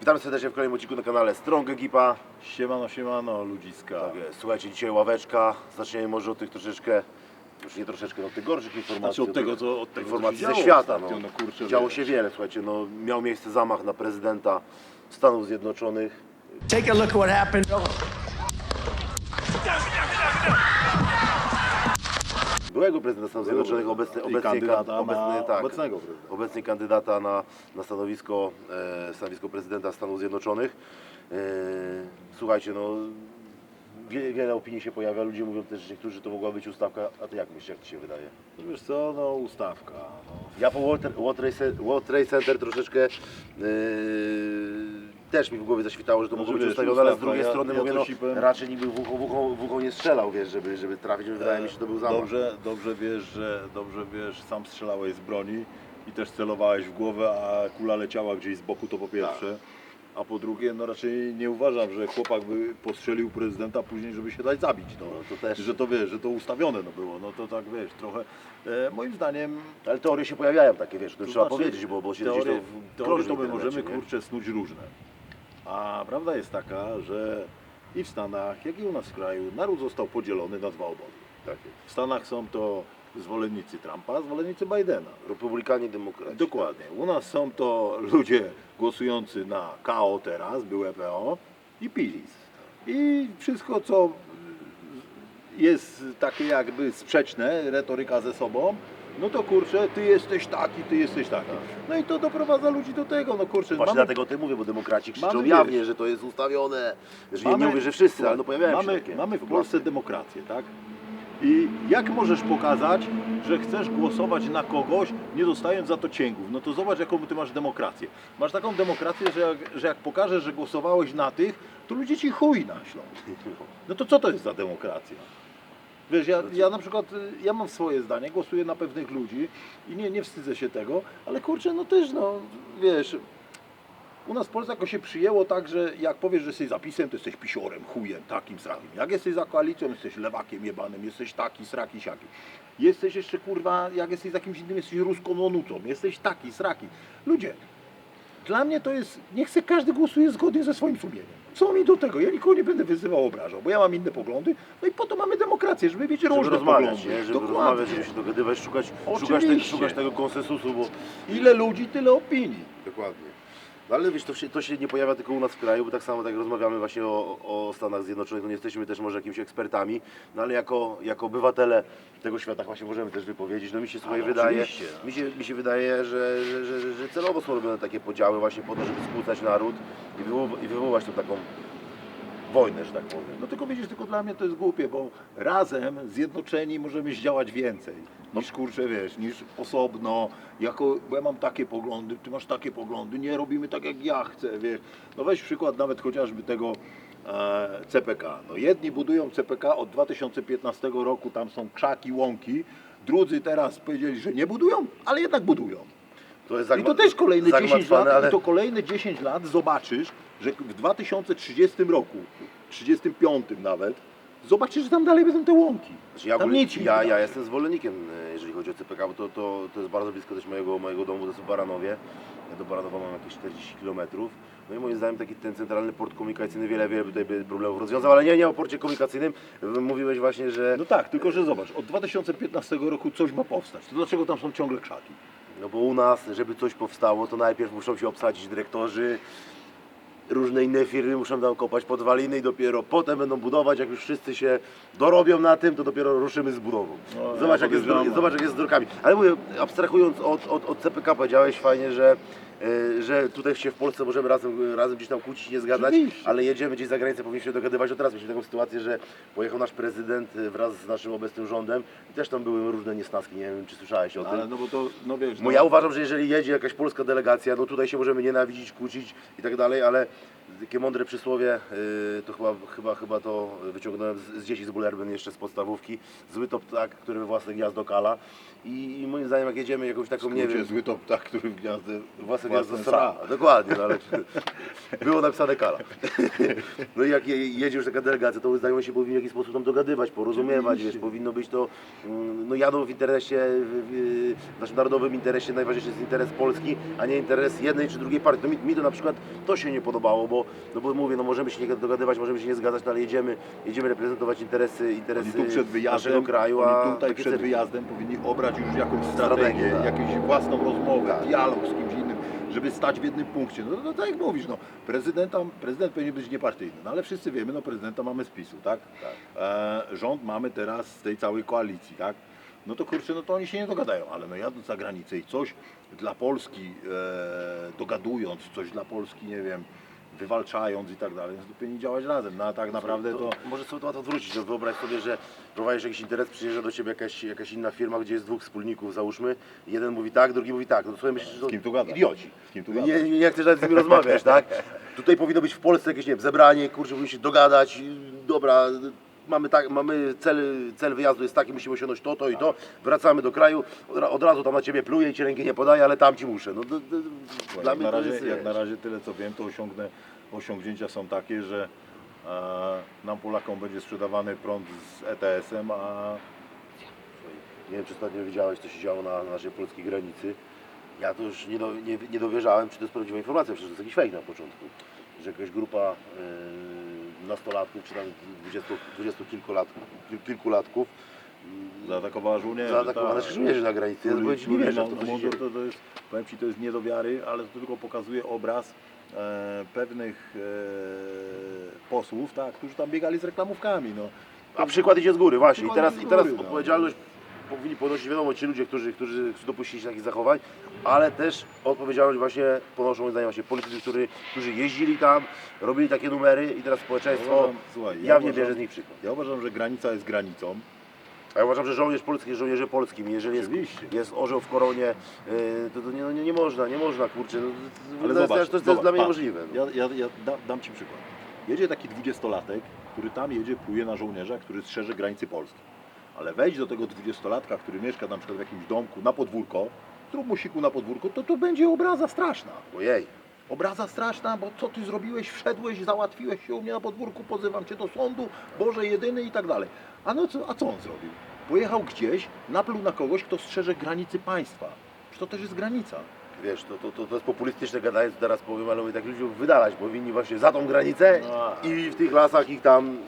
Witamy serdecznie w kolejnym odcinku na kanale Strong Ekipa. Siemano, siemano, ludziska. Tak jest. Słuchajcie, dzisiaj ławeczka. Zaczniemy może od tych troszeczkę, już nie troszeczkę, no od tych gorszych informacji. Znaczy od tego, co- od tego, co informacji się ze świata. no. no kurczę, Działo wiesz. się wiele, słuchajcie, no, miał miejsce zamach na prezydenta Stanów Zjednoczonych. Take a look at what happened. Byłego prezydenta Stanów Zjednoczonych, obecny, obecnie, kandydata obecny, na tak, obecnego prezydenta. obecnie kandydata na, na stanowisko, e, stanowisko prezydenta Stanów Zjednoczonych. E, słuchajcie, no wie, wiele opinii się pojawia, ludzie mówią też, że niektórzy to mogła być ustawka, a ty jak myślisz, jak ci się wydaje? No Wiesz co, no ustawka. No. Ja po World, Trade, Cen- World Trade Center troszeczkę yy, też mi w głowie zaświtało, że to No, mogło być ustawione, ale z drugiej ja- strony ja mówię, no, raczej niby w ucho, w, ucho, w ucho nie strzelał, wiesz, żeby, żeby trafić, wydaje mi się, że to był zamach. Dobrze, dobrze wiesz, że dobrze wiesz, sam strzelałeś z broni i też celowałeś w głowę, a kula leciała gdzieś z boku, to po pierwsze. A po drugie, no raczej nie uważam, że chłopak by postrzelił prezydenta później, żeby się dać zabić. No. No, to też. Że to wiesz, że to ustawione no było, no to tak wiesz, trochę. E, moim zdaniem Ale teorie się pojawiają takie, wiesz, to, To trzeba znaczy, powiedzieć, bo, bo się teorie, gdzieś to w- teorie to my możemy kurczę snuć różne. A prawda jest taka, że i w Stanach, jak i u nas w kraju naród został podzielony na dwa obozy. Tak jest. W Stanach są to zwolennicy Trumpa, zwolennicy Bidena. Republikanie, demokraci. Dokładnie. U nas są to ludzie głosujący na KO teraz, były PO i PiS. I wszystko, co jest takie jakby sprzeczne, retoryka ze sobą, no to kurczę, ty jesteś taki, ty jesteś taki. No i to doprowadza ludzi do tego, no kurczę. Właśnie mamy- dlatego o tym mówię, bo demokraci krzyczą mamy, jawnie, że to jest ustawione, że nie, Mamy- nie mówię, że wszyscy, ale no pojawiają mamy, się takie Mamy w głosy. Polsce demokrację, tak? I jak możesz pokazać, że chcesz głosować na kogoś, nie dostając za to cięgów? No to zobacz, jaką ty masz demokrację. Masz taką demokrację, że jak, że jak pokażesz, że głosowałeś na tych, to ludzie ci chuj naślą. No to co to jest za demokracja? Wiesz, ja, ja na przykład, y, ja mam swoje zdanie, głosuję na pewnych ludzi i nie, nie wstydzę się tego, ale kurczę, no też, no, wiesz, u nas w Polsce jako się przyjęło tak, że jak powiesz, że jesteś zapisem, to jesteś pisiorem, chujem, takim, srakim. Jak jesteś za koalicją, jesteś lewakiem jebanym, jesteś taki, sraki, siaki. Jesteś jeszcze, kurwa, jak jesteś z jakimś innym, jesteś ruską onucą, jesteś taki, sraki. Ludzie, dla mnie to jest, niech se każdy głosuje zgodnie ze swoim sumieniem. Co mi do tego? Ja nikogo nie będę wyzywał, obrażał, bo ja mam inne poglądy, no i po to mamy demokrację, żeby mieć Żeby różne rozmawiać, poglądy. nie? żeby Dokładnie. rozmawiać, żeby się dogadywać, szukać, szukać, tego, Oczywiście. szukać tego konsensusu, bo Ile ludzi, tyle opinii. Dokładnie. No ale wiesz, to się, to się nie pojawia tylko u nas w kraju, bo tak samo tak rozmawiamy właśnie o, o Stanach Zjednoczonych, no nie jesteśmy też może jakimiś ekspertami, no ale jako, jako obywatele tego świata właśnie możemy też wypowiedzieć. No mi się słuchaj Ale wydaje, oczywiście. mi się, mi się wydaje, że, że, że, że, celowo są robione takie podziały właśnie po to, żeby skłócać naród i, wywoł, i wywołać tą taką wojnę, że tak powiem. No tylko widzisz, tylko dla mnie to jest głupie, bo razem, zjednoczeni możemy zdziałać więcej niż kurczę, wiesz, niż osobno, jako, bo ja mam takie poglądy, ty masz takie poglądy, nie robimy tak jak ja chcę, wiesz. No weź przykład nawet chociażby tego e, CPK. No jedni budują CPK od 2015 roku, tam są krzaki, łąki, drudzy teraz powiedzieli, że nie budują, ale jednak budują. I to też kolejne 10 zagmatwane, lat, ale i to kolejne 10 lat zobaczysz, że w 2030 roku, 35 nawet, zobaczysz, że tam dalej będą te łąki. Znaczy, ja, tam nic ja, ja jestem zwolennikiem, e, jeżeli chodzi o CPK, bo to, to, to jest bardzo blisko też mojego, mojego domu, to w Baranowie. Ja do Baranowa mam jakieś 40 km. No i moim zdaniem taki ten centralny port komunikacyjny wiele, wiele tutaj by problemów rozwiązał, ale nie, nie o porcie komunikacyjnym. Mówiłeś właśnie, że No tak, tylko że zobacz, od 2015 roku coś ma powstać. To dlaczego tam są ciągle krzaki? No bo u nas, żeby coś powstało, to najpierw muszą się obsadzić dyrektorzy, różne inne firmy muszą tam kopać podwaliny i dopiero potem będą budować, jak już wszyscy się dorobią na tym, to dopiero ruszymy z budową. No, zobacz, ja jak jest, zobacz jak jest z drogami. Ale mówię, abstrahując od, od, od CPK powiedziałeś fajnie, że, e, że tutaj się w Polsce możemy razem, razem gdzieś tam kłócić, nie zgadzać, Oczywiście. ale jedziemy gdzieś za granicę, powinniśmy się dogadywać. O teraz mieliśmy taką sytuację, że pojechał nasz prezydent e, wraz z naszym obecnym rządem i też tam były różne niesnaski, nie wiem czy słyszałeś o tym. Ale no bo to, no wiesz, Bo no, ja uważam, że jeżeli jedzie jakaś polska delegacja, no tutaj się możemy nienawidzić, kłócić i tak dalej, ale takie mądre przysłowie, yy, to chyba, chyba, chyba to wyciągnąłem z, z dzieci z Bullerbyn jeszcze z podstawówki. Zły to ptak, który we własne gniazdo kala. I, I moim zdaniem jak jedziemy jakąś taką, nie wiem, zły to ptak, który w gniazdę własne gniazdo sra. Dokładnie, no ale było napisane kala. No i jak je, jedzie już taka delegacja, to znajomych się powinni w jakiś sposób tam dogadywać, porozumiewać, wiesz, powinno być to, mm, no jadą w interesie, w, w, w naszym narodowym interesie, najważniejszy jest interes Polski, a nie interes jednej czy drugiej partii. No mi, mi to na przykład to się nie podobało, bo, no bo mówię, no możemy się nie dogadywać, możemy się nie zgadzać, no ale jedziemy, jedziemy reprezentować interesy, Oni interesy tu przed wyjazdem, naszego kraju, a oni tutaj przed wyjazdem powinni obrać już jakąś Strategię, strategię, tak. jakąś własną rozmowę, Tak. dialog z kimś innym, żeby stać w jednym punkcie. No, no tak jak mówisz, no, prezydenta, prezydent powinien być niepartyjny, no ale wszyscy wiemy, no prezydenta mamy z PiSu, tak? E, rząd mamy teraz z tej całej koalicji, tak? No to kurczę, no to oni się nie dogadają, ale no jadąc za granicę i coś dla Polski e, dogadując, coś dla Polski, nie wiem, wywalczając i tak dalej, no to powinni działać razem, no a tak naprawdę to... Może sobie to odwrócić, że wyobraź sobie, że prowadzisz jakiś interes, przyjeżdża do Ciebie jakaś, jakaś inna firma, gdzie jest dwóch wspólników, załóżmy, jeden mówi tak, drugi mówi tak, no to sobie myślisz, że to Z kim tu gadasz? idioci. Z kim tu gadasz? Nie, nie, chcesz nawet z nimi rozmawiać, tak? Tutaj powinno być w Polsce jakieś, nie wiem, zebranie, kurczę, powinni się dogadać, dobra, mamy, tak, mamy cel, cel wyjazdu jest taki, musimy osiągnąć to, to i to, wracamy do kraju, od, od razu tam na Ciebie pluje i Ci ręki nie podaje, ale tam Ci muszę. No, to, dla jak, mnie na to razie, jest, jak na razie tyle co wiem, to osiągnę, osiągnięcia są takie, że e, nam Polakom będzie sprzedawany prąd z ETS-em, a Nie wiem, czy ostatnio widziałeś, co się działo na naszej polskiej granicy. Ja to już nie, do, nie, nie dowierzałem, czy to jest prawdziwa informacja, przecież to jest jakiś fake na początku. Że jakaś grupa yy, nastolatków, czy tam dwudziestu, dwudziestu kilkulatków, kil, kilkulatków yy, zaatakowała żołnierzy. zaatakowała tak. naszych żołnierzy na granicy. Ja ci, nie wierzę to, się mundur, dzieje. to, to jest, powiem Ci, to jest nie do wiary, ale to tylko pokazuje obraz e, pewnych e, posłów, tak, którzy tam biegali z reklamówkami. No. A przykład idzie z góry, właśnie. I teraz, i teraz no. Powinni ponosić, wiadomo, ci ludzie, którzy, którzy dopuścili się takich zachowań, ale też odpowiedzialność właśnie ponoszą, moim zdaniem, właśnie politycy, którzy, którzy jeździli tam, robili takie numery i teraz społeczeństwo Uważam- słuchaj, ja jawnie uważam- bierze z nich przykład. Ja uważam, że granica jest granicą. A ja uważam, że żołnierz polski jest żołnierzem polskim. Jeżeli jest, Oczywiście. jest orzeł w koronie, yy, to, to nie, no nie, nie można, nie można, kurczę. No, to, Ale to, zobacz, jest, to, jest, to jest zobacz, dla mnie patrz, możliwe. No. Ja, ja, ja da, dam Ci przykład. Jedzie taki dwudziestolatek, który tam jedzie, pluje na żołnierza, który strzeże granicy Polski. Ale wejdź do tego dwudziestolatka, który mieszka na przykład w jakimś domku na podwórko, zrób mu siku na podwórko, to to będzie obraza straszna. Ojej, Obraza straszna, bo co Ty zrobiłeś, wszedłeś, załatwiłeś się u mnie na podwórku, pozywam Cię do sądu, Boże jedyny i tak dalej. A, no co, a co on zrobił? Pojechał gdzieś, napluł na kogoś, kto strzeże granicy państwa. Przecież to też jest granica. wiesz, to, to, to, to jest populistyczne gadanie, co teraz powiem, ale mówię, tak ludzi wydalać powinni właśnie za tą granicę No. i w tych lasach ich tam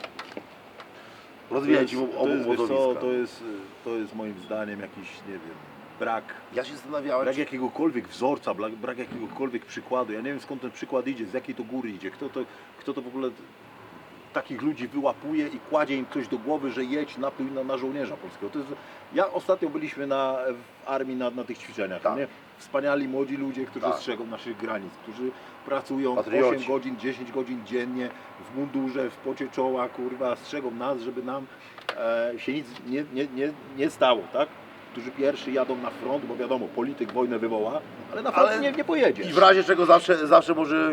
rozwijać im to obu jest, wiesz co, to, jest, to jest moim zdaniem jakiś, nie wiem, brak, Ja się zastanawiałem, brak czy- jakiegokolwiek wzorca, brak, brak jakiegokolwiek przykładu. Ja nie wiem skąd ten przykład idzie, z jakiej to góry idzie, kto to, kto to w ogóle takich ludzi wyłapuje i kładzie im coś do głowy, że jedź, napluj na, na żołnierza polskiego. To jest, ja ostatnio byliśmy na, w armii na, na tych ćwiczeniach, Tak. nie? Wspaniali młodzi ludzie, którzy Tak. strzegą naszych granic, którzy pracują Patrioci. 8 godzin, 10 godzin dziennie w mundurze, w pocie czoła, kurwa, strzegą nas, żeby nam e, się nic nie, nie, nie, nie stało, tak? Którzy pierwszy jadą na front, bo wiadomo, polityk wojnę wywoła, ale na front Ale- nie, nie pojedzie. I w razie czego zawsze, zawsze może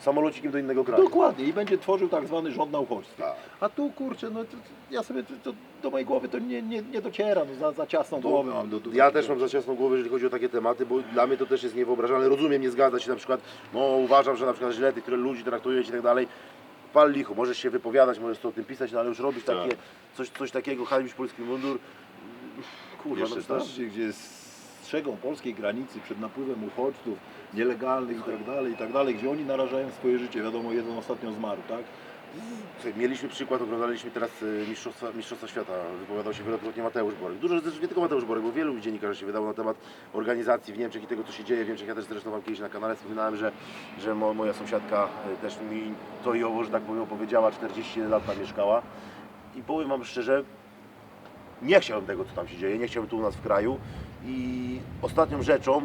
samolocikiem do innego kraju. Dokładnie i będzie tworzył tak zwany rząd na uchodźstwie. Tak. A tu kurczę, no to, to ja sobie to, to do mojej głowy to nie, nie, nie dociera, no za, za ciasną głowę mam. Do, do, Ja też mam za ciasną głowę, jeżeli chodzi o takie tematy, bo dla mnie to też jest niewyobrażalne. Rozumiem, nie zgadza się na przykład, no uważam, że na przykład źle tych, które ludzi traktujesz i tak dalej. Pal licho, możesz się wypowiadać, możesz to o tym pisać, no ale już robić Tak. takie, coś, coś takiego, hańbić polski mundur. Kurwa, Jeszcze no tam, też, gdzie, gdzie strzegą polskiej granicy przed napływem uchodźców nielegalnych i tak dalej, i tak gdzie oni narażają swoje życie, wiadomo, jeden ostatnio zmarł, tak? Mieliśmy przykład, oglądaliśmy teraz y, Mistrzostwa, Mistrzostwa Świata, wypowiadał się wielokrotnie Mateusz Borek. Dużo nie tylko Mateusz Borek, bo wielu dziennikarzy się wydało na temat organizacji w Niemczech i tego, co się dzieje w Niemczech. Ja też zresztą wam kiedyś na kanale wspominałem, że, że mo, moja sąsiadka y, też mi to i owo, że tak powiem, opowiedziała, 41 lat tam mieszkała. I powiem wam szczerze, nie chciałbym tego, co tam się dzieje, nie chciałbym tu u nas w kraju. I ostatnią rzeczą,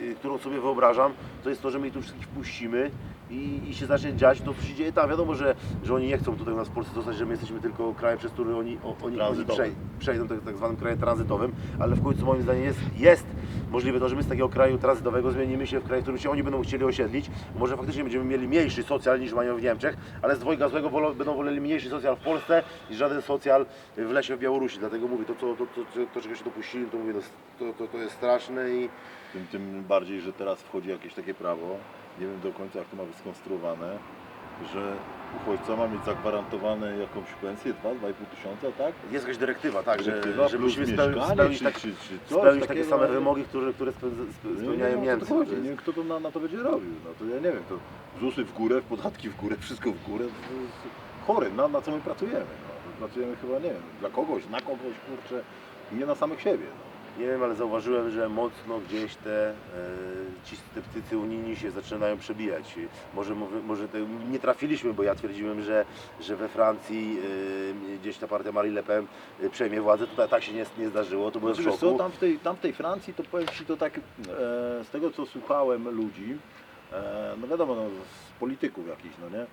y, którą sobie wyobrażam, to jest to, że my ich tu wszystkich wpuścimy i, i się zacznie dziać to, co się dzieje tam. Wiadomo, że, że oni nie chcą tutaj u nas w Polsce zostać, że my jesteśmy tylko krajem, przez który oni, o, oni, oni przej, przejdą tak, tak zwanym krajem tranzytowym, ale w końcu moim zdaniem jest, jest możliwe to, że my z takiego kraju tranzytowego zmienimy się w kraj, w którym się oni będą chcieli osiedlić. Może faktycznie będziemy mieli mniejszy socjal niż mają w Niemczech, ale z dwojga złego będą woleli mniejszy socjal w Polsce niż żaden socjal w lesie w Białorusi. Dlatego mówię, to, co, to, to, to, to czego się dopuścili, to mówię, to, to, to, to jest straszne i Tym, tym bardziej, że teraz wchodzi jakieś takie prawo, nie wiem do końca jak to ma być skonstruowane, że uchodźca ma mieć zagwarantowane jakąś pensję 2-2,5 tysiąca, tak? jest jakaś dyrektywa, tak, że, Dyrektywa że plus musimy spełnić, mieszkanie, spełnić, czy- tak, czy- czy coś spełnić takie takiego, same ale- wymogi, które, które spe, spe, Nie, nie spełniają wiem, o co Niemcy. to chodzi. Nie wiem, kto to na, na to będzie robił. No to ja nie wiem, to ZUSy w górę, podatki w górę, wszystko w górę. To jest chory, na, na co my pracujemy. No. Pracujemy chyba, nie wiem, dla kogoś, na kogoś, kurczę, nie na samych siebie. No. Nie wiem, ale zauważyłem, że mocno gdzieś te, e, ci sceptycy unijni się zaczynają przebijać. Może, może te, nie trafiliśmy, bo ja twierdziłem, że, że we Francji e, gdzieś ta partia Marie Le Pen e, przejmie władzę. Tutaj tak się nie, nie zdarzyło, to byłem w Znaczy, wiesz szoku. co, tam w, tej, tam w tej Francji to powiem Ci to tak, e, z tego co słuchałem ludzi, e, no wiadomo, no, z polityków jakichś, no nie,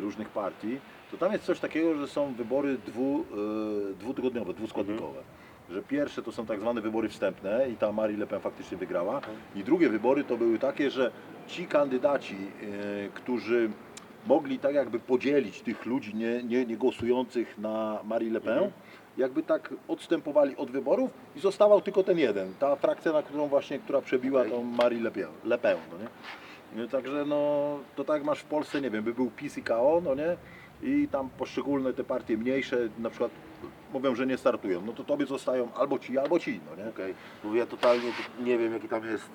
różnych partii, to tam jest coś takiego, że są wybory dwu, e, dwutygodniowe, dwuskładnikowe. Że pierwsze to są tak zwane wybory wstępne i ta Marie Le Pen faktycznie wygrała. I drugie wybory to były takie, że ci kandydaci, e, którzy mogli tak jakby podzielić tych ludzi nie, nie, nie głosujących na Marie Le Pen, Mhm. jakby tak odstępowali od wyborów i zostawał tylko ten jeden, ta frakcja, na którą właśnie, która przebiła Okej. tą Marie Le Pen, Le Pen no nie? No, Także no, to tak masz w Polsce, nie wiem, by był PiS i KO, no nie? I tam poszczególne te partie mniejsze, na przykład mówią, że nie startują, no to tobie zostają albo ci, albo ci, no nie? Okej. Mówię, ja totalnie nie wiem, jaki tam jest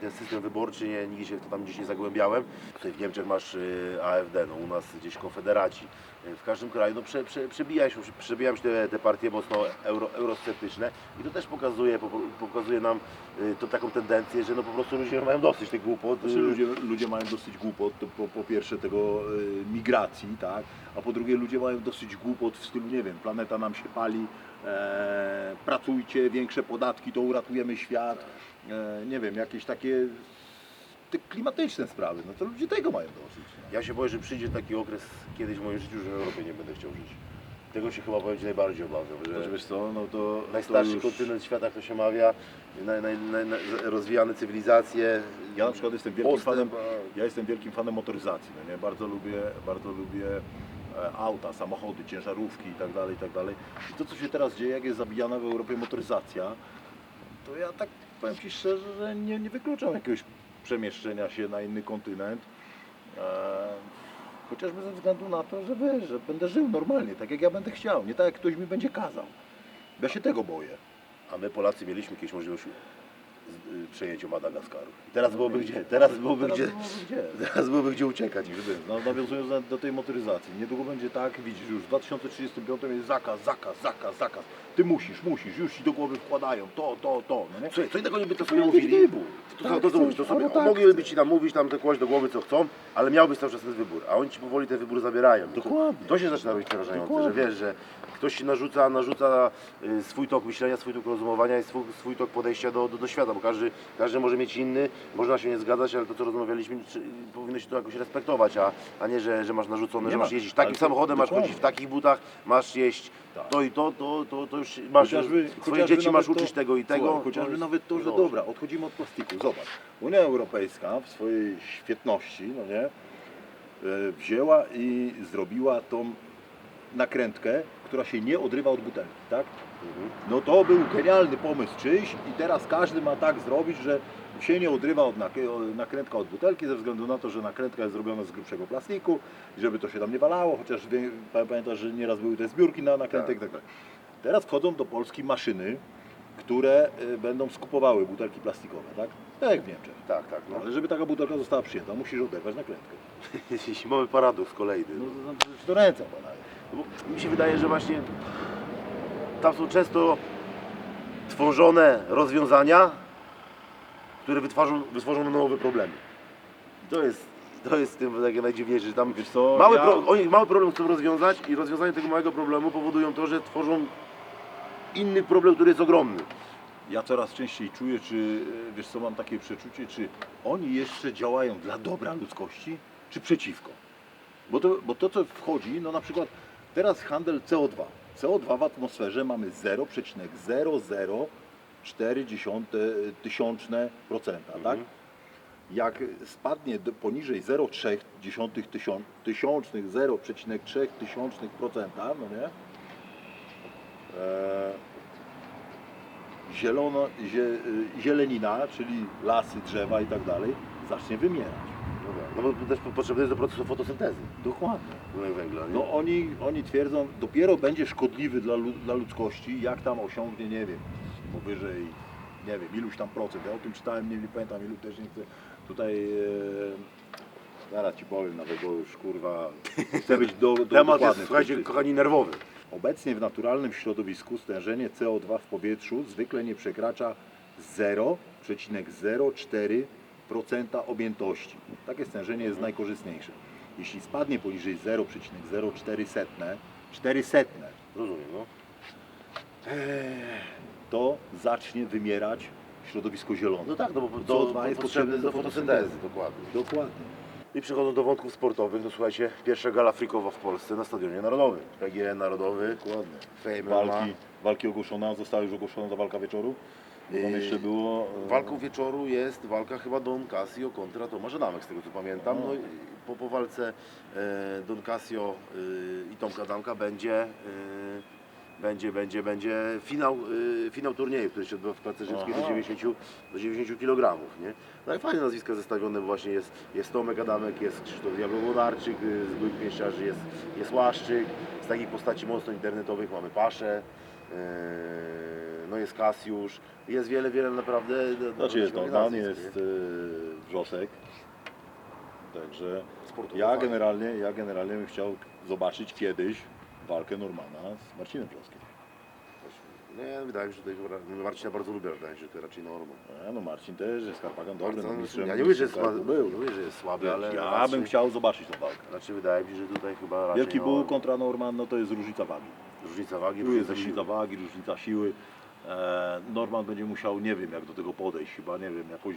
ten system wyborczy, nie, nigdy się w to tam gdzieś nie zagłębiałem. Tutaj w Niemczech masz y, AfD, no, u nas gdzieś Konfederaci. W każdym kraju no, prze, prze, przebijają się, przebijają się te, te partie mocno euro, eurosceptyczne i to też pokazuje, po, pokazuje nam y, to taką tendencję, że no po prostu ludzie mają dosyć tych głupot. Znaczy, y, ludzie, ludzie mają dosyć głupot, po, po pierwsze tego y, migracji, tak, a po drugie ludzie mają dosyć głupot w stylu, nie wiem, planeta nam się pali, e, pracujcie, większe podatki, to uratujemy świat, e, nie wiem, jakieś takie te klimatyczne sprawy, no to ludzie tego mają dosyć. Ja się boję, że przyjdzie taki okres kiedyś w moim życiu, że w Europie nie będę chciał żyć. Tego się chyba powiem Ci najbardziej obawiam. Że... Że... Wiesz co, no to... Najstarszy to już... kontynent świata, jak to się mawia, naj, naj, naj, naj, rozwijane cywilizacje. Ja na przykład jestem wielkim postęp, fanem, a- ja jestem wielkim fanem motoryzacji, no nie? Bardzo lubię, bardzo lubię e, auta, samochody, ciężarówki i tak dalej, i tak dalej. I to, co się teraz dzieje, jak jest zabijana w Europie motoryzacja, to ja tak powiem Ci szczerze, że nie, nie wykluczam jakiegoś przemieszczenia się na inny kontynent. E, chociażby ze względu na to, że wiesz, że będę żył normalnie, tak jak ja będę chciał, nie tak jak ktoś mi będzie kazał. Ja się tego boję. A my Polacy mieliśmy kiedyś możliwość z- przejęcia Madagaskaru. I teraz byłoby gdzie? Teraz byłoby Teraz gdzie? gdzie? Teraz byłoby gdzie uciekać. Gdyby, no, nawiązując do, tej motoryzacji, niedługo będzie tak, widzisz, już w 2035 jest zakaz, zakaz, zakaz, zakaz. Ty musisz, musisz, już ci do głowy wkładają to, to, to. No nie? Słuchaj, co innego niby to To sobie jakiś mówili. wybór. To, to, Tak to, to, chcesz, to sobie albo tak mogliby ci nam mówić, tam te kłaść do głowy co chcą, ale miałbyś cały czas ten wybór, a oni ci powoli ten wybór zabierają. To- Dokładnie. To się zaczyna robić przerażające, że wiesz, że ktoś ci narzuca, narzuca y, swój tok myślenia, swój tok rozumowania i swój, swój tok podejścia do, do, do świata, bo każdy, każdy może mieć inny, można się nie zgadzać, ale to co rozmawialiśmy, powinno się to jakoś respektować, a, a nie, że, że masz narzucone, Nie że ma, masz jeździć takim samochodem, masz chodzić w takich butach, masz jeść Tak. to i to, to, to, to już masz, Chociażby- swoje chociażby dzieci masz uczyć to- tego i tego. Słuchaj, chociażby nawet to, że dobra, odchodzimy od plastiku. Zobacz, Unia Europejska w swojej świetności, no nie, e, wzięła i zrobiła tą nakrętkę, która się nie odrywa od butelki, tak? No to był genialny pomysł czyjś i teraz każdy ma tak zrobić, że się nie odrywa od nak- od- nakrętka od butelki ze względu na to, że nakrętka jest zrobiona z grubszego plastiku i żeby to się tam nie walało, chociaż pamiętasz, że nieraz były te zbiórki na nakrętek i tak dalej. Teraz wchodzą do Polski maszyny, które y, będą skupowały butelki plastikowe, tak? Tak jak w Niemczech. Tak, tak. No. Ale żeby taka butelka została przyjęta, musisz oderwać nakrętkę. Zimowy paradoks kolejny. No to przecież do ręce padaje. Bo mi się wydaje, że właśnie tam są często tworzone rozwiązania, które wytworzą, wytworzą nowe problemy. To jest, to jest tym takie najdziwniejsze, że tam Wiesz co, mały, ja- pro, oni mały problem chcą rozwiązać i rozwiązanie tego małego problemu powodują to, że tworzą inny problem, który jest ogromny. Ja coraz częściej czuję, czy e, wiesz co, mam takie przeczucie, czy oni jeszcze działają dla dobra ludzkości, czy przeciwko. Bo to, bo to co wchodzi, no na przykład teraz handel CO2. CO2 w atmosferze mamy 0,00 0,4 tysiączne procenta, tak? Mhm. Jak spadnie poniżej 0,3 tysiącznych, tysiącznych 0,3 tysiącznych procenta, no nie? E, zielono, zie, y, zielenina, czyli lasy, drzewa i tak dalej, zacznie wymierać. No, bo też potrzebny jest do procesu fotosyntezy Dokładnie. dwutlenku węgla. Nie? No oni, oni twierdzą, dopiero będzie szkodliwy dla, lu- dla ludzkości, jak tam osiągnie, nie wiem, powyżej, nie wiem, iluś tam procent. Ja o tym czytałem, nie, nie pamiętam ilu też nie chcę tutaj, e, zaraz Ci powiem nawet, bo już kurwa, chcę być do, do Temat dokładny jest, w słuchajcie, kochani, nerwowy. Obecnie w naturalnym środowisku stężenie CO2 w powietrzu zwykle nie przekracza 0,04% objętości. Takie stężenie jest najkorzystniejsze. Jeśli spadnie poniżej 0,04, 400, Rozumiem, no. to zacznie wymierać środowisko zielone. No tak, no bo CO2 to, jest jest potrzebne do do fotosyntezy, dokładnie. Dokładnie. I przechodząc do wątków sportowych, no słuchajcie, pierwsza gala frikowa w Polsce na Stadionie Narodowym. PGN Narodowy, Dokładnie. Fame Walki, walki ogłoszone, została już ogłoszona ta walka wieczoru? Tam Yy, jeszcze było... e, Walką wieczoru jest walka chyba Don Casio kontra Tomasz Adamek, z tego co pamiętam. No i po, po walce e, Don Casio e, i Tomka Damka będzie, e, będzie, będzie, będzie finał, e, finał turnieju, który się odbywa w klatce rzymskiej do Aha. 90, do 90 kg. Nie? No i fajne nazwiska zestawione, bo właśnie jest, jest Tomek Adamek, jest Krzysztof Diablo-Włodarczyk, y, z byłych pięściarzy jest, jest Łaszczyk. Z takich postaci mocno internetowych mamy Paszę. e, No jest Kasiusz, jest wiele, wiele naprawdę. Znaczy jest Norman, jest nie? y, Wrzosek. Także ja generalnie, ja generalnie bym chciał zobaczyć kiedyś walkę Normana z Marcinem Wrzoskiem. Nie, wydaje mi się, że tutaj Marcina bardzo lubię, wydaje mi się, że to raczej Norman. No Marcin też jest Karpagan dobry, no, mistrzem, ja nie mówię, że jest, słaby, był, nie mówię, że jest słaby, ale ja raczej, bym chciał zobaczyć tą walkę. Znaczy wydaje mi się, że tutaj chyba raczej Wielki Bull Norman. kontra Norman, no to jest różnica wagi. Różnica wagi, Tu jest różnica różnica siły. wagi, różnica siły. E, Norman będzie musiał, nie wiem jak do tego podejść, chyba nie wiem, jakoś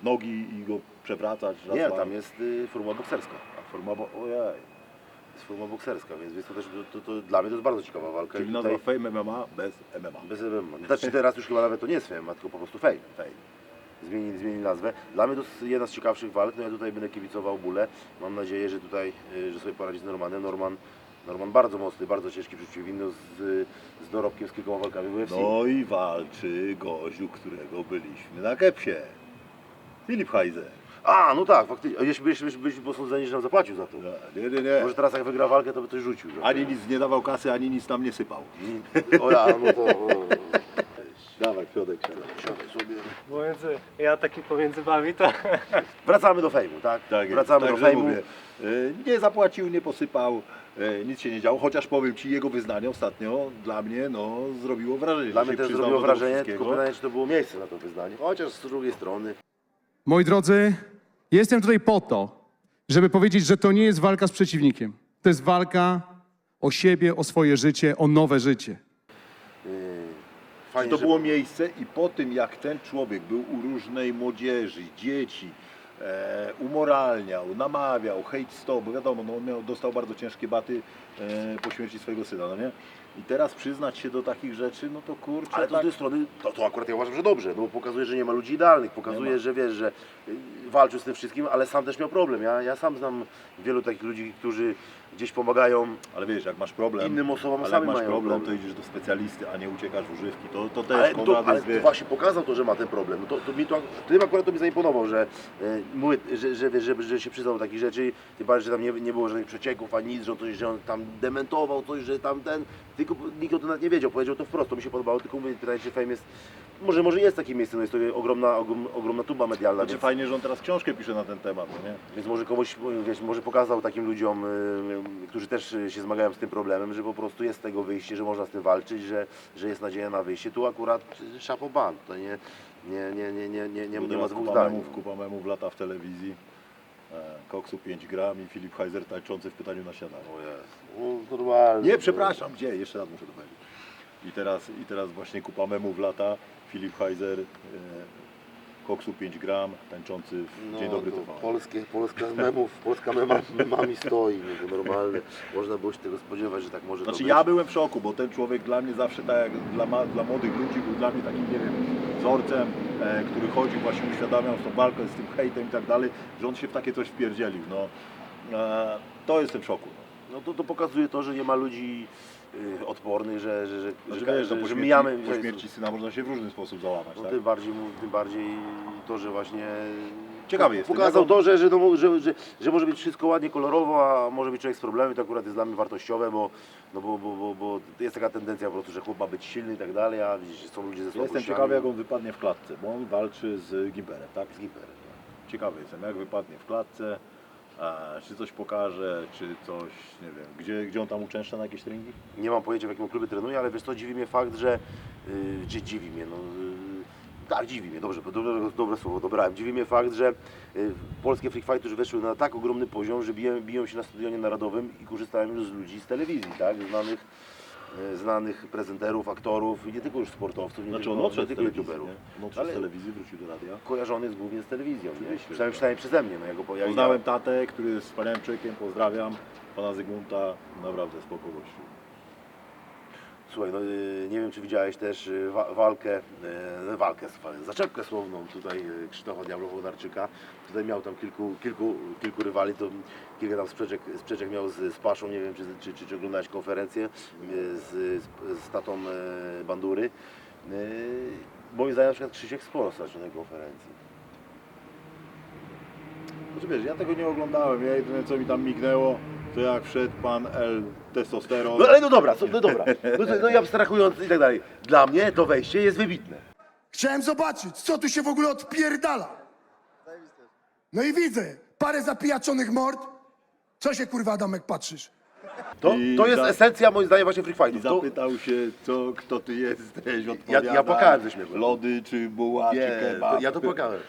w nogi i go przewracać. raz, Nie, dwa. tam jest y, formuła bokserska. A forma, bo, ojej. Jest formuła bokserska, więc, więc to też to, to, dla mnie to jest bardzo ciekawa walka. Czyli I nazwa tutaj Fame MMA bez MMA. bez MMA. Znaczy teraz już chyba nawet to nie jest fame, tylko po prostu fame. Fame. Zmienili, zmienili nazwę. Dla mnie to jest jedna z ciekawszych walk, no ja tutaj będę kibicował bóle. Mam nadzieję, że tutaj, y, że sobie poradzi z Normanem. Norman, Norman bardzo mocny, bardzo ciężki przeciwnik, z, z dorobkiem, z kilkoma walkami w UFC. No i walczy gościu, którego byliśmy na kepsie. Filip Heiser. A, no tak, faktycznie. Jeśli byśmy, byśmy posądzeni, że nam zapłacił za to. Nie, nie, nie. Może teraz jak wygra walkę, to by coś rzucił. że- Ani nic nie dawał kasy, ani nic nam nie sypał. O ja, no to... O, Dawaj, Piodek, siadaj sobie. Pomiędzy, ja taki pomiędzy wami to Wracamy do fejmu, tak? Tak. Wracamy Także do fejmu. mówię, nie zapłacił, nie posypał, y, nic się nie działo, chociaż powiem Ci, jego wyznanie ostatnio dla mnie no, zrobiło wrażenie. Dla mnie też zrobiło wrażenie, tylko pytanie, czy to było miejsce na to wyznanie. Chociaż z drugiej strony, Moi drodzy, jestem tutaj po to, żeby powiedzieć, że to nie jest walka z przeciwnikiem. To jest walka o siebie, o swoje życie, o nowe życie. yy, fajnie, to że- było miejsce i po tym, jak ten człowiek był u różnej młodzieży, dzieci, e, umoralniał, namawiał, hate stop, bo wiadomo, no, on miał, dostał bardzo ciężkie baty e, po śmierci swojego syna, no nie? I teraz przyznać się do takich rzeczy, no to kurczę, Ale to z tak, drugiej strony, to, to akurat ja uważam, że dobrze, no bo pokazuje, że nie ma ludzi idealnych, pokazuje, że wiesz, że y, walczył z tym wszystkim, ale sam też miał problem. Ja, ja sam znam wielu takich ludzi, którzy gdzieś pomagają ale wiesz, jak masz problem, innym osobom, ale jak sami masz mają problem, to idziesz do specjalisty, a nie uciekasz w używki, to, to też Ale, Konrad ale jest, to wiesz, właśnie pokazał to, że ma ten problem. No to, to mi to, tym akurat to mi zaimponował, że e, mówię, że, że, wiesz, że, że się przyznał do takich rzeczy, tym bardziej, że tam nie, nie było żadnych przecieków ani nic, że on, coś, że on tam dementował coś, że tam ten, tylko nikt o tym nawet nie wiedział, powiedział to wprost, to mi się podobało, tylko mówię, pytanie, czy Fame jest, może, może jest takie miejsce, no jest to ogromna, ogrom, ogromna tuba medialna, Znaczy więc, fajnie, że on teraz książkę pisze na ten temat, no nie? więc może komuś, wiesz, może pokazał takim ludziom, y, którzy też się zmagają z tym problemem, że po prostu jest z tego wyjście, że można z tym walczyć, że, że jest nadzieja na wyjście. Tu akurat szapoban, to nie, nie, nie, nie, nie, nie, nie, nie ma dwóch kupa memów, kupa memów lata w telewizji, e, koksu 5 gram i Filip Heiser tańczący w pytaniu na śniadanie. O no, normalnie. Nie, przepraszam, gdzie? Jeszcze raz muszę to powiedzieć. I teraz, I teraz właśnie kupa memów lata, Filip Heiser, e, koksu 5 gram, tańczący w Dzień Dobry to TV. polskie, Polska z memów, Polska mema, memami stoi, no to normalne. Można było się tego spodziewać, że tak może Znaczy to ja być. byłem w szoku, bo ten człowiek dla mnie zawsze tak jak dla, ma, dla młodych ludzi był dla mnie takim, nie wiem, wzorcem, e, który chodził, właśnie uświadamiał tą walkę z tym hejtem i tak dalej, że on się w takie coś wpierdzielił. No, e, to jestem w szoku. No. No to, to pokazuje to, że nie ma ludzi y, odpornych, że, że, że, Znaczy, że, że, że śmierci, mijamy... po że- śmierci syna można się w różny sposób załamać. No tak? tym bardziej, mu- tym bardziej to, że właśnie Ciekawy jestem, pokazał jak to, że, że, no, że, że, że może być wszystko ładnie kolorowo, a może być człowiek z problemem, to akurat jest dla mnie wartościowe, bo, no bo, bo, bo, bo jest taka tendencja po prostu, że chłop ma być silny i tak dalej, a widzisz, są ludzie ze Ja słabościami. jestem ciekawy, jak on wypadnie w klatce, bo on walczy z Gimperem, tak? Z Giperem. Ciekawy jestem, jak wypadnie w klatce, czy coś pokaże, czy coś, nie wiem, gdzie, gdzie on tam uczęszcza na jakieś treningi? Nie mam pojęcia w jakim klubie trenuje, ale wiesz co, dziwi mnie fakt, że... Yy, czy dziwi mnie, no... Yy, tak, dziwi mnie, dobrze, dobre, dobre słowo dobrałem. Dziwi mnie fakt, że yy, polskie free fighty weszły na tak ogromny poziom, że biją, biją się na stadionie narodowym i korzystają już z ludzi z telewizji, tak? Znanych, znanych prezenterów, aktorów i nie tylko już sportowców, nie Znaczy tylko, on odszedł nie z tylko telewizji, youtuberów. nie? On odszedł Ale- z telewizji, wrócił do radia. Kojarzony jest głównie z telewizją, nie? Oczywiście, Przynajmniej, że przynajmniej przeze mnie, no ja go po- ja, Poznałem tatę, który jest wspaniałym człowiekiem, pozdrawiam pana Zygmunta, naprawdę spoko gościu. Słuchaj, no y, nie wiem czy widziałeś też y, wa- walkę, y, walkę, zaczepkę słowną tutaj Krzysztofa Diablo-Wodarczyka. Tutaj miał tam kilku, kilku, kilku rywali, to kilka tam sprzeczek, sprzeczek miał z, z Paszą, nie wiem czy, czy, czy, czy oglądałeś konferencję z, z, z tatą Bandury. Moim zdaniem na przykład Krzysiek sporo stracił na tej konferencji. Znaczy wiesz, ja tego nie oglądałem, ja jedyne co mi tam mignęło, to jak wszedł pan L testosteron. No ale no dobra, co- no dobra, no, to- no i abstrahując i tak dalej. Dla mnie to wejście jest wybitne. Chciałem zobaczyć, co tu się w ogóle odpierdala. No i widzę, parę zapijaczonych mord. Co się kurwa Adamek patrzysz? To, I to jest za- esencja moim zdaniem właśnie free I fightów. To, zapytał się, co, kto ty jesteś, odpowiada, ja płakałem ze śmiechu. Lody, czy buła, czy Nie, kebab. to, ja to płakałem.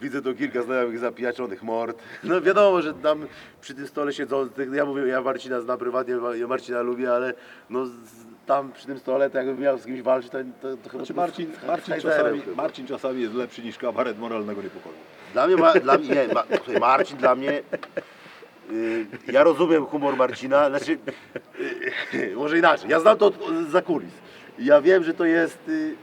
Widzę tu kilka znajomych zapijaczonych mord. No wiadomo, że tam przy tym stole siedzących, ja mówię, ja Marcina znam prywatnie, ja Marcina lubię, ale no z- tam przy tym stole, to jakbym miał z kimś walczyć, to, to, to chyba... Znaczy Marcin, Marcin, czasami. Marcin czasami jest lepszy niż kabaret moralnego niepokoju. Dla mnie, ma, dla mnie nie, ma, słuchaj, Marcin dla mnie... y, ja rozumiem humor Marcina, znaczy, y, może inaczej, ja znam to od, za kulis. Ja wiem, że to jest... y,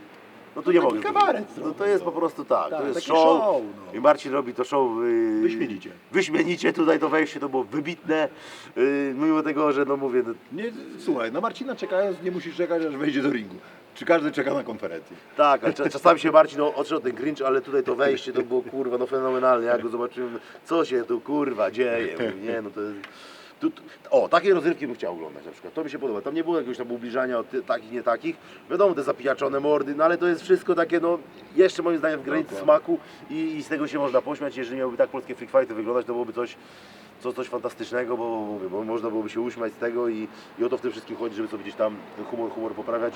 no tu nie mogę. kabaret No to jest po prostu tak, Tak, to jest taki show. show, no. I Marcin robi to show y, Wyśmienicie. Wyśmienicie tutaj to wejście, to było wybitne. y, mimo tego, że no mówię, no, Nie, słuchaj, na Marcina czekając nie musisz czekać, aż wejdzie do ringu. Czy każdy czeka na konferencję? tak, ale cza- czasami się Marcin no, odszedł od ten cringe, ale tutaj to wejście to było kurwa no fenomenalne. Jak go zobaczyłem, co się tu kurwa dzieje. Mówię, nie, no to jest. Tu, o, takie rozrywki bym chciał oglądać na przykład. To mi się podoba. Tam nie było jakiegoś tam ubliżania od ty- takich, nie takich. Wiadomo, te zapijaczone mordy, no ale to jest wszystko takie, no jeszcze moim zdaniem w granicy Dokładnie. smaku i, i z tego się można pośmiać. Jeżeli miałyby tak polskie freak fighty wyglądać, to byłoby coś, co, coś fantastycznego, bo, mówię, bo można byłoby się uśmiać z tego i, i o to w tym wszystkim chodzi, żeby sobie gdzieś tam ten humor, humor poprawiać.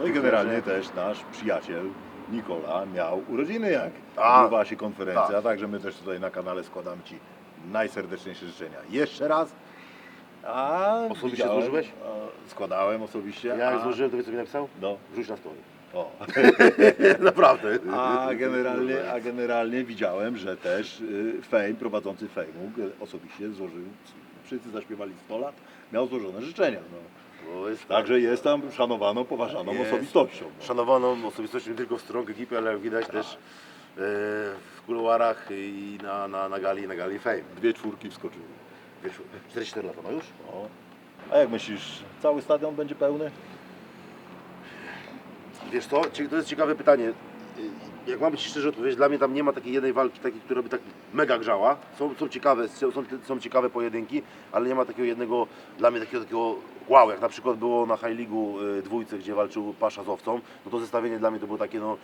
No i generalnie też nasz przyjaciel Nikola miał urodziny, jak A, odbywała się konferencja, tak. także my też tutaj na kanale składam Ci najserdeczniejsze życzenia. Jeszcze raz. A Osobiście widziałem, złożyłeś? a, Składałem osobiście. Ja jak a, złożyłem, to wiesz co mi napisał? No, Wrzuć na story. o. Naprawdę. A generalnie, a generalnie widziałem, że też y, Fame, prowadzący y, osobiście złożył, wszyscy zaśpiewali 100 lat, miał złożone życzenia. No. Bo jest Także jest tam szanowaną, poważaną Jest. osobistością. No. szanowaną osobistością nie tylko w strong ekipy, ale jak widać też e, w kuluarach i na, na, na gali, na gali fame. Dwie czwórki wskoczyły. Wiesz, 44 lata ma już? O. A jak myślisz, cały stadion będzie pełny? Wiesz co, Cie- to jest ciekawe pytanie. Y, Jak mam Ci szczerze odpowiedzieć, dla mnie tam nie ma takiej jednej walki, takiej, która by tak mega grzała. Są, są, ciekawe, są, są ciekawe pojedynki, ale nie ma takiego jednego, dla mnie takiego, takiego wow, jak na przykład było na High League'u y, dwójce, gdzie walczył Pasza z Owcą, no to zestawienie dla mnie to było takie no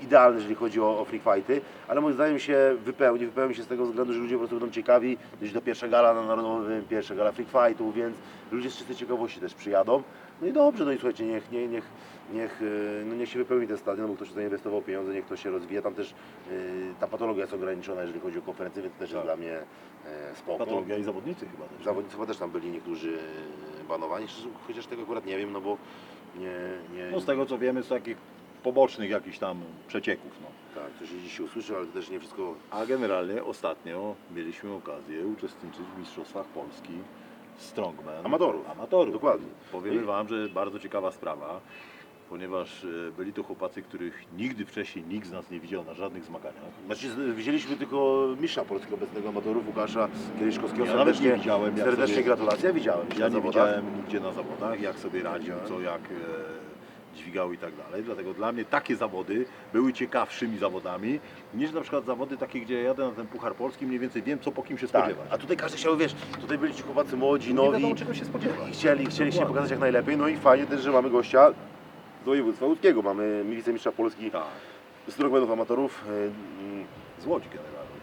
idealne, jeżeli chodzi o, o free fighty, ale moim zdaniem się wypełni, wypełni się z tego względu, że ludzie po prostu będą ciekawi, gdzieś do pierwsza gala na Narodowym, pierwsza gala free fightów, więc ludzie z czystej ciekawości też przyjadą. No i dobrze, no i słuchajcie, niech, niech, niech, niech, y, no niech się wypełni ten stadion, bo ktoś tutaj inwestował pieniądze, niech to się rozwija. Tam też y, ta patologia jest ograniczona, jeżeli chodzi o konferencję, więc to też Tak. jest dla mnie e, spoko. Patologia i zawodnicy chyba też. Zawodnicy chyba też tam byli niektórzy e, banowani, chociaż tego akurat nie wiem, no bo nie... nie No z tego co wiemy, z takich pobocznych jakichś tam przecieków. No. Tak, coś się dzisiaj usłyszy, ale to też nie wszystko A generalnie ostatnio mieliśmy okazję uczestniczyć w Mistrzostwach Polski Strongman. Amatorów. Amatorów. Dokładnie. Powiemy I- Wam, że bardzo ciekawa sprawa, ponieważ e, byli to chłopacy, których nigdy wcześniej nikt z nas nie widział na żadnych zmaganiach. Znaczy, widzieliśmy tylko mistrza polskiego obecnego amatorów, Łukasza Kieliszkowskiego. Ja nawet serdecznie, nie widziałem, serdecznie sobie- gratulacje. Ja widziałem. Ja nie zawodach. widziałem nigdzie na zawodach, jak sobie radził, co jak e, dźwigał i tak dalej. Dlatego dla mnie takie zawody były ciekawszymi zawodami niż na przykład zawody takie, gdzie jadę na ten Puchar Polski, mniej więcej wiem, co po kim się Tak, spodziewać. a tutaj każdy chciał, wiesz, tutaj byli ci chłopacy młodzi, nie nowi wiadomo, czego się spodziewać. i chcieli, chcieli się Dokładnie. pokazać jak najlepiej. No i fajnie też, że mamy gościa z województwa łódzkiego. Mamy wicemistrza Polski Tak, strongmanów amatorów, y, y, z Łodzi generalnie.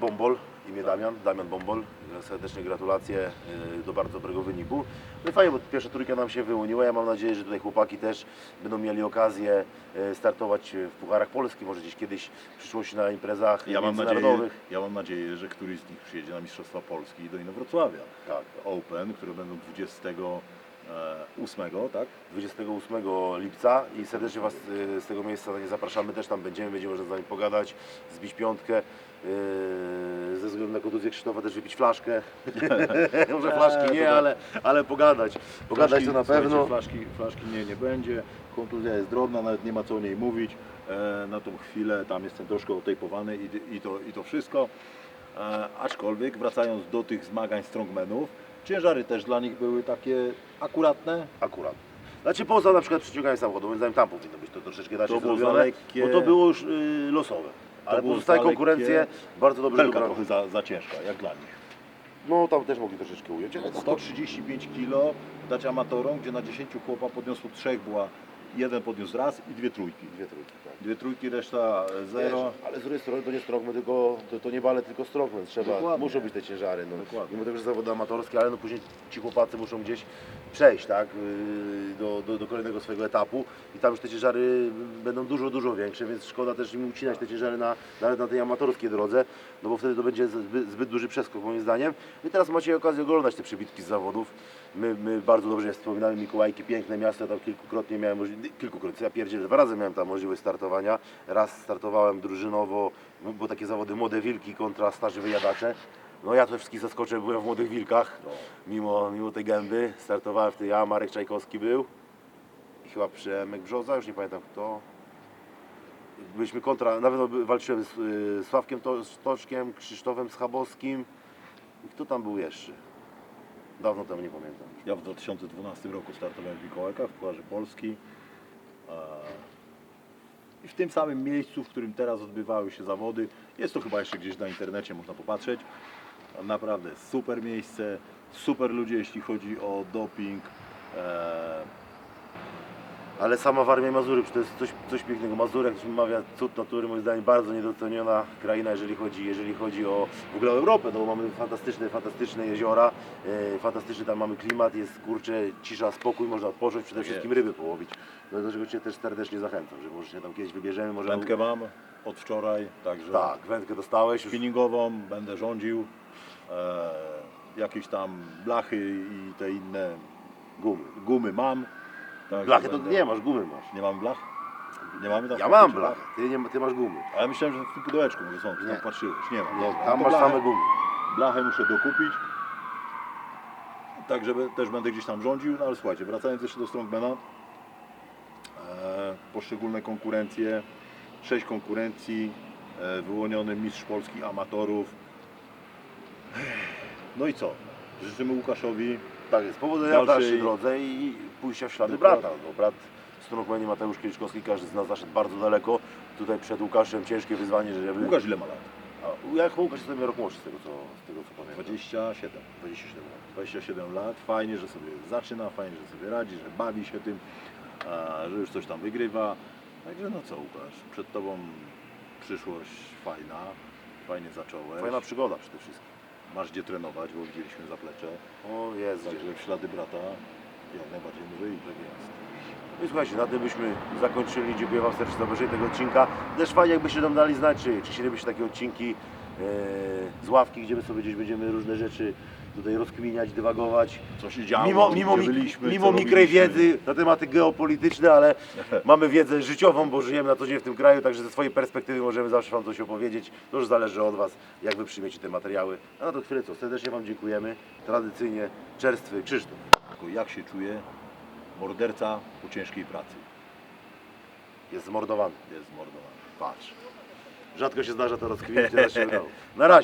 Bombol, imię Damian, Damian Bombol. Serdecznie gratulacje y, do bardzo dobrego wyniku. No i fajnie, bo pierwsza trójka nam się wyłoniła. Ja mam nadzieję, że tutaj chłopaki też będą mieli okazję y, startować w Pucharach Polski, może gdzieś kiedyś w przyszłości na imprezach Ja mam, nadzieję, międzynarodowych. ja mam nadzieję, że któryś z nich przyjedzie na Mistrzostwa Polski do Inowrocławia. Tak. Open, które będą 28, tak? 28 lipca i serdecznie Was y, z tego miejsca zapraszamy, też tam będziemy, będziemy można z Wami pogadać, zbić piątkę, y, ze względu na kontuzję Krzysztofa też wypić flaszkę, może flaszki nie, tak. ale, ale pogadać, pogadać to na pewno. Flaszki, flaszki nie, nie będzie. Kontuzja jest drobna, nawet nie ma co o niej mówić. E, na tą chwilę tam jestem troszkę otejpowany i, i, to, i to wszystko. E, aczkolwiek wracając do tych zmagań strongmenów, ciężary też dla nich były takie akuratne. Akurat. Znaczy poza na przykład przyciąganiem samochodu, moim zdaniem tam powinno być to troszeczkę inaczej było zrobione, lekkie. bo to było już y, losowe. Ale było pozostałe za lekkie. konkurencje bardzo dobrze Belka dobrane. trochę za, za ciężka, jak dla nich. No tam też mogli troszeczkę ująć. ale to- 135 kg dać amatorom, gdzie na 10 chłopa podniosło trzech była, jeden podniósł raz i dwie trójki. Dwie trójki, tak. Dwie trójki, reszta zero. Wiesz, ale z drugiej strony to nie strongman, tylko to, to nie bale, tylko strongman. Trzeba, Dokładnie. muszą być te ciężary. No. Dokładnie. Mimo tego, że zawody amatorskie, ale no później ci chłopacy muszą gdzieś przejść, tak? Yy, Do, do, do kolejnego swojego etapu i tam już te ciężary będą dużo, dużo większe, więc szkoda też im ucinać te ciężary na, nawet na tej amatorskiej drodze, no bo wtedy to będzie zbyt, zbyt duży przeskok moim zdaniem. I teraz macie okazję oglądać te przebitki z zawodów. My, my bardzo dobrze wspominamy Mikołajki, piękne miasto, tam kilkukrotnie miałem możliwość, kilkukrotnie, ja pierdzielę, dwa razy miałem tam możliwość startowania. Raz startowałem drużynowo, no, bo takie zawody Młode Wilki kontra starzy wyjadacze. No ja to wszystkich zaskoczę, byłem w Młodych Wilkach, mimo, mimo tej gęby. Startowałem wtedy ja, Marek Czajkowski był i chyba Przemek Brzoza, już nie pamiętam kto. Byliśmy kontra, na pewno walczyłem z y, Sławkiem To- Stoczkiem, Krzysztofem Schabowskim i kto tam był jeszcze? Dawno temu nie pamiętam. Ja w 2012 roku startowałem w Mikołajkach w Pucharze Polski. E, I w tym samym miejscu, w którym teraz odbywały się zawody, jest to chyba jeszcze gdzieś na internecie, można popatrzeć. Naprawdę super miejsce, super ludzie, jeśli chodzi o doping. Ale sama Warmia i Mazury, to jest coś, coś pięknego. Mazury, jak mawia, cud natury, moim zdaniem bardzo niedoceniona kraina, jeżeli chodzi, jeżeli chodzi o w ogóle o Europę, no bo mamy fantastyczne, fantastyczne jeziora, e, fantastyczny tam mamy klimat, jest kurczę, cisza, spokój, można odpocząć, przede wszystkim ryby połowić. No, do czego Cię też serdecznie zachęcam, że może się tam kiedyś wybierzemy, może... wędkę mam od wczoraj, także Tak, wędkę dostałeś już. spinningową będę rządził. E, jakieś tam blachy i te inne Gumy. gumy mam. Także Blachy to będę- nie masz, gumy masz. Nie mamy blach? Nie mamy tam Ja mam pakiecie blachę, ty, nie, ty masz gumy. Ale myślałem, że w tym pudełeczku może są, czy Nie. tam patrzyłeś. Nie mam. Dobra. tam No masz blachę, same gumy. Blachę muszę dokupić. Tak, żeby też będę gdzieś tam rządził. No ale słuchajcie, wracając jeszcze do Strongmana. E, poszczególne konkurencje. Sześć konkurencji. E, wyłoniony mistrz Polski amatorów. No i co? Życzymy Łukaszowi Tak jest, powodzenia w Dalszej- dalszej drodze i pójścia w ślady Dokładnie. brata. No, brat Strongmanie Mateusz Kieliszkowski, każdy z nas zaszedł bardzo daleko. Tutaj przed Łukaszem ciężkie wyzwanie, żeby... Łukasz ile ma lat? A, jak Łukasz jest sobie rok młodszy z tego co, z tego, co pamiętam. 27. 27 lat. 27 lat, fajnie, że sobie zaczyna, fajnie, że sobie radzi, że bawi się tym, a, że już coś tam wygrywa. Także no co Łukasz, przed Tobą przyszłość fajna, fajnie zacząłeś, Fajna przygoda przede wszystkim. masz gdzie trenować, bo widzieliśmy zaplecze, O jest. także w ślady brata jak najbardziej może iść. Tak jest. No i słuchajcie, na tym byśmy zakończyli. Dziękuję Wam serdecznie za obejrzenie tego odcinka. Też fajnie jakbyście nam dali znać, czy, czy chcielibyście takie odcinki z ławki, gdzie my sobie gdzieś będziemy różne rzeczy tutaj rozkminiać, dywagować. Co się działo, Mimo, mimo, gdzie mi- byliśmy, mimo co mikrej robiliśmy. wiedzy na tematy geopolityczne, ale mamy wiedzę życiową, bo żyjemy na co dzień w tym kraju, także ze swojej perspektywy możemy zawsze Wam coś opowiedzieć. To już zależy od Was, jak Wy przyjmiecie te materiały. A na to chwilę co, serdecznie Wam dziękujemy. Tradycyjnie czerstwy Krzysztof. Jak się czuje morderca po ciężkiej pracy? Jest zmordowany. Jest zmordowany. Patrz. Rzadko się zdarza to rozkminić, teraz się udało. Na razie.